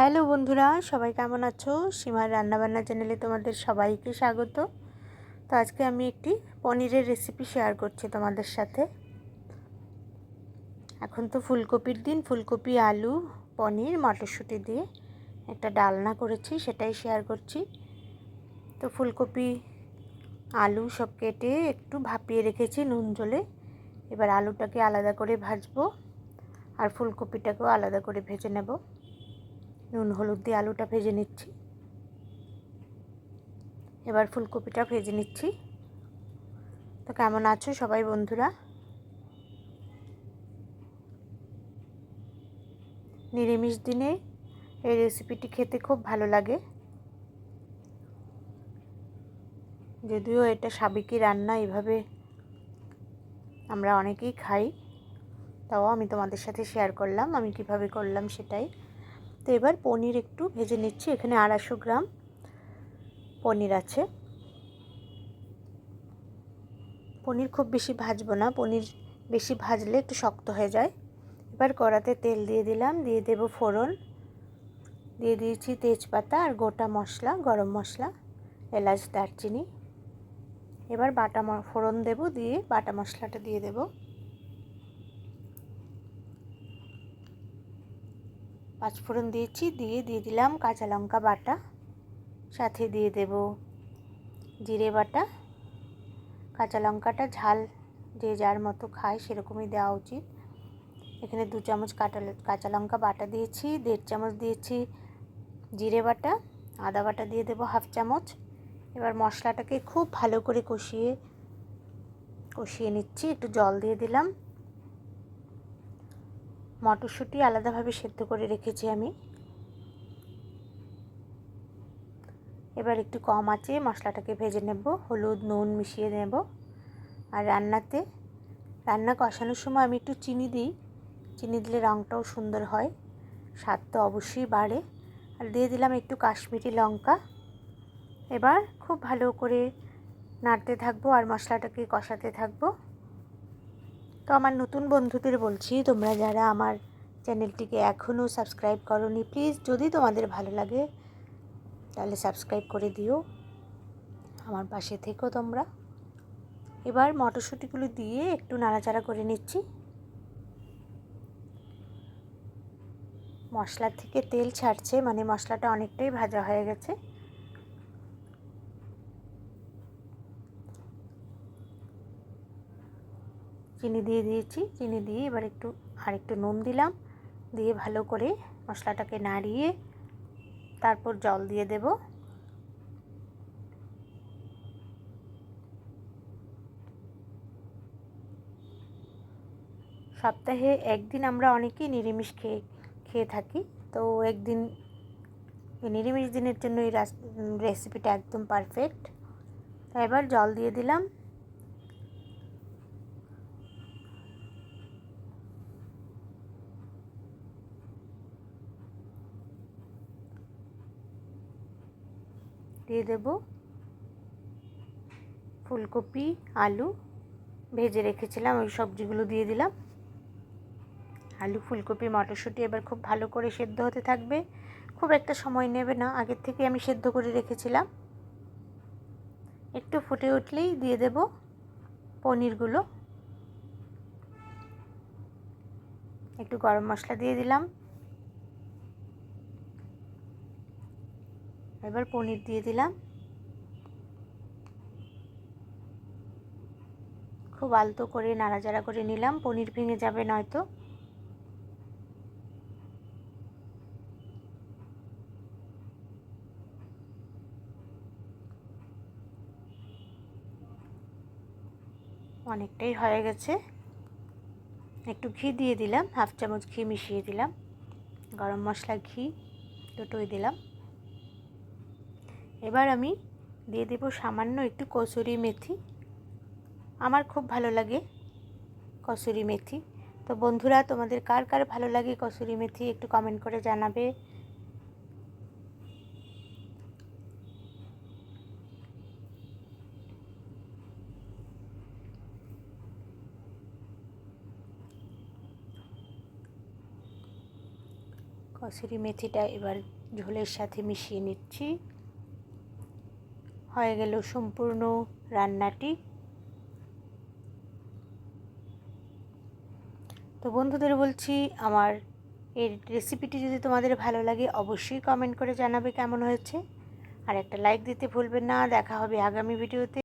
Hello বন্ধুরা, সবাই কেমন আছো? সীমার রান্নাবান্না চ্যানেলে তোমাদের সবাইকে স্বাগত। তো আজকে আমি একটি পনিরের রেসিপি শেয়ার করছি তোমাদের সাথে। এখন তো ফুলকপির দিন, ফুলকপি, আলু, পনির, মটরশুঁটি দিয়ে একটা ডালনা করেছি, সেটাই শেয়ার করছি। তো ফুলকপি, আলু সব কেটে একটু ভাপিয়ে রেখেছি নুন জলে। এবার আলুটাকে আলাদা করে ভাজবো, আর ফুলকপিটাকেও আলাদা করে ভেজে নেব। নুন, হলুদ দিয়ে আলুটা ভেজে নিচ্ছি। এবার ফুলকপিটা ভেজে নিচ্ছি। তো কেমন আছো সবাই বন্ধুরা? নিরামিষ দিনে এই রেসিপিটি খেতে খুব ভালো লাগে। যদিও এটা সাবিকি রান্না, এভাবে আমরা অনেকেই খাই, তাও আমি তোমাদের সাথে শেয়ার করলাম, আমি কীভাবে করলাম সেটাই। তো এবার পনির একটু ভেজে নিচ্ছি। এখানে আড়াইশো গ্রাম পনির আছে। পনির খুব বেশি ভাজবো না। পনির বেশি ভাজলে একটু শক্ত হয়ে যায়। এবার কড়াতে তেল দিয়ে দিলাম। দিয়ে দেব ফোড়ন। দিয়ে দিয়েছি তেজপাতা আর গোটা মশলা, গরম মশলা, এলাচ, দারচিনি। এবার বাটা ফোড়ন দেব। দিয়ে বাটা মশলাটা দিয়ে দেবো। পাঁচফোড়ন দিয়েছি, দিয়ে দিয়ে দিলাম কাঁচা লঙ্কা বাটা। সাথে দিয়ে দেব জিরে বাটা। কাঁচা লঙ্কাটা ঝাল যে যার মতো খায় সেরকমই দেওয়া উচিত। এখানে দু চামচ কাটা কাঁচা লঙ্কা বাটা দিয়েছি, দেড় চামচ দিয়েছি জিরে বাটা, আদা বাটা দিয়ে দেবো হাফ চামচ। এবার মশলাটাকে খুব ভালো করে কষিয়ে কষিয়ে নিচ্ছি, একটু জল দিয়ে দিলাম। মটরশুঁটি আলাদাভাবে সেদ্ধ করে রেখেছি আমি। এবার একটু কম আঁচে মশলাটাকে ভেজে নেব, হলুদ, নুন মিশিয়ে নেব। আর রান্নাতে, রান্না কষানোর সময় আমি একটু চিনি দিই। চিনি দিলে রঙটাও সুন্দর হয়, স্বাদ তো অবশ্যই বাড়ে। আর দিয়ে দিলাম একটু কাশ্মীরি লঙ্কা। এবার খুব ভালো করে নাড়তে থাকব আর মশলাটাকে কষাতে থাকব। তো আমার নতুন বন্ধুদের বলছি, তোমরা যারা আমার চ্যানেলটিকে এখনও সাবস্ক্রাইব করনি, প্লিজ যদি তোমাদের ভালো লাগে, তাহলে সাবস্ক্রাইব করে দিও। আমার পাশে থেকো তোমরা। এবার মটরশুঁটিগুলো দিয়ে একটু নাড়াচাড়া করে নিচ্ছি। মশলার থেকে তেল ছাড়ছে মানে মশলাটা অনেকটাই ভাজা হয়ে গেছে। চিনি দিয়ে দিয়েছি। চিনি দিয়ে এবার একটু আর একটু নুন দিলাম। দিয়ে ভালো করে মশলাটাকে নাড়িয়ে তারপর জল দিয়ে দেব। সপ্তাহে একদিন আমরা অনেকেই নিরামিষ খেয়ে খেয়ে থাকি। তো একদিন, নিরামিষ দিনের জন্য এই রেসিপিটা একদম পারফেক্ট এবার জল দিয়ে দিলাম। দিয়ে দেব। ফুলকপি, আলু ভেজে রেখেছিলাম, ওই সবজিগুলো দিয়ে দিলাম। আলু, ফুলকপি, মটরশুঁটি এবার খুব ভালো করে সেদ্ধ হতে থাকবে। খুব একটা সময় নেবে না, আগের থেকে আমি সেদ্ধ করে রেখেছিলাম। একটু ফুটে উঠলেই দিয়ে দেব পনিরগুলো। একটু গরম মশলা দিয়ে দিলাম। এবার পনির দিয়ে দিলাম। খুব আলতো করে নাড়াচাড়া করে নিলাম, পনির ভেঙে যাবে নয়তো। অনেকটাই হয়ে গেছে। একটু ঘি দিয়ে দিলাম, হাফ চামচ ঘি মিশিয়ে দিলাম। গরম মশলা, ঘি দুটোই দিলাম। এবার আমি দিয়ে দেব সামান্য একটু কসুরি মেথি। আমার খুব ভালো লাগে কসুরি মেথি। তো বন্ধুরা, তোমাদের কার কার ভালো লাগে কসুরি মেথি একটু কমেন্ট করে জানাবে। কসুরি মেথিটা এবার ঝোলের সাথে মিশিয়ে নিচ্ছি। হয়ে গেল সম্পূর্ণ রান্নাটি। তো বন্ধুদের বলছি, আমার এর রেসিপিটি যদি তোমাদের ভালো লাগে, অবশ্যই কমেন্ট করে জানাবে কেমন হয়েছে। আর একটা লাইক দিতে ভুলবেন না। দেখা হবে আগামী ভিডিওতে